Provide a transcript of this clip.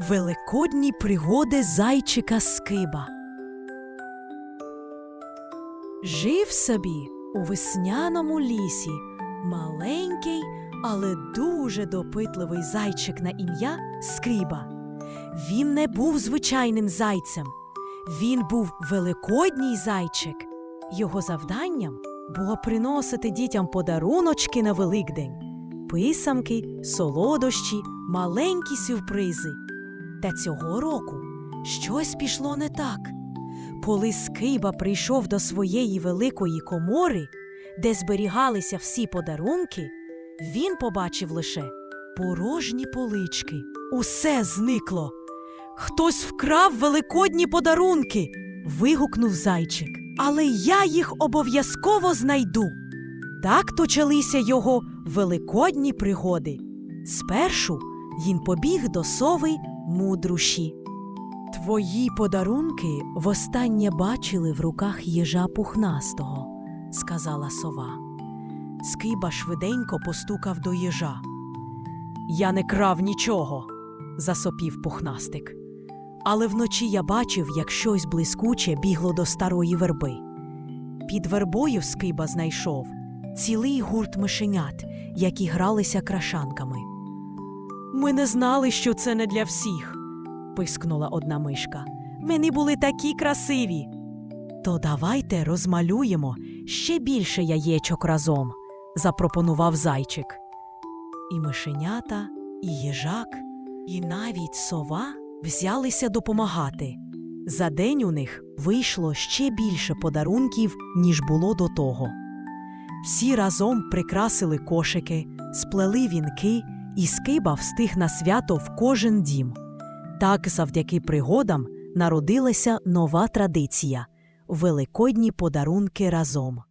Великодні пригоди зайчика Скиба. Жив собі у весняному лісі маленький, але дуже допитливий зайчик на ім'я Скриба. Він не був звичайним зайцем. Він був великодній зайчик. Його завданням було приносити дітям подаруночки на Великдень, писанки, солодощі, маленькі сюрпризи. Та цього року щось пішло не так. Коли Скиба прийшов до своєї великої комори, де зберігалися всі подарунки, він побачив лише порожні полички. Усе зникло. Хтось вкрав великодні подарунки. вигукнув зайчик. Але я їх обов'язково знайду. Так почалися його великодні пригоди. Спершу він побіг до сови мудруші. Твої подарунки востаннє бачили в руках їжа пухнастого, сказала сова. Скиба швиденько постукав до їжа. Я не крав нічого, засопів пухнастик. Але вночі я бачив, як щось блискуче бігло до старої верби. Під вербою скиба знайшов цілий гурт мишенят, які гралися крашанками. Ми не знали, що це не для всіх, пискнула одна мишка. Вони були такі красиві. То давайте розмалюємо ще більше яєчок разом, запропонував зайчик. І мишенята, і їжак, і навіть сова взялися допомагати. За день у них вийшло ще більше подарунків, ніж було до того. Всі разом прикрасили кошики, сплели вінки, і скиба встиг на свято в кожен дім. Так, завдяки пригодам, народилася нова традиція великодні подарунки разом.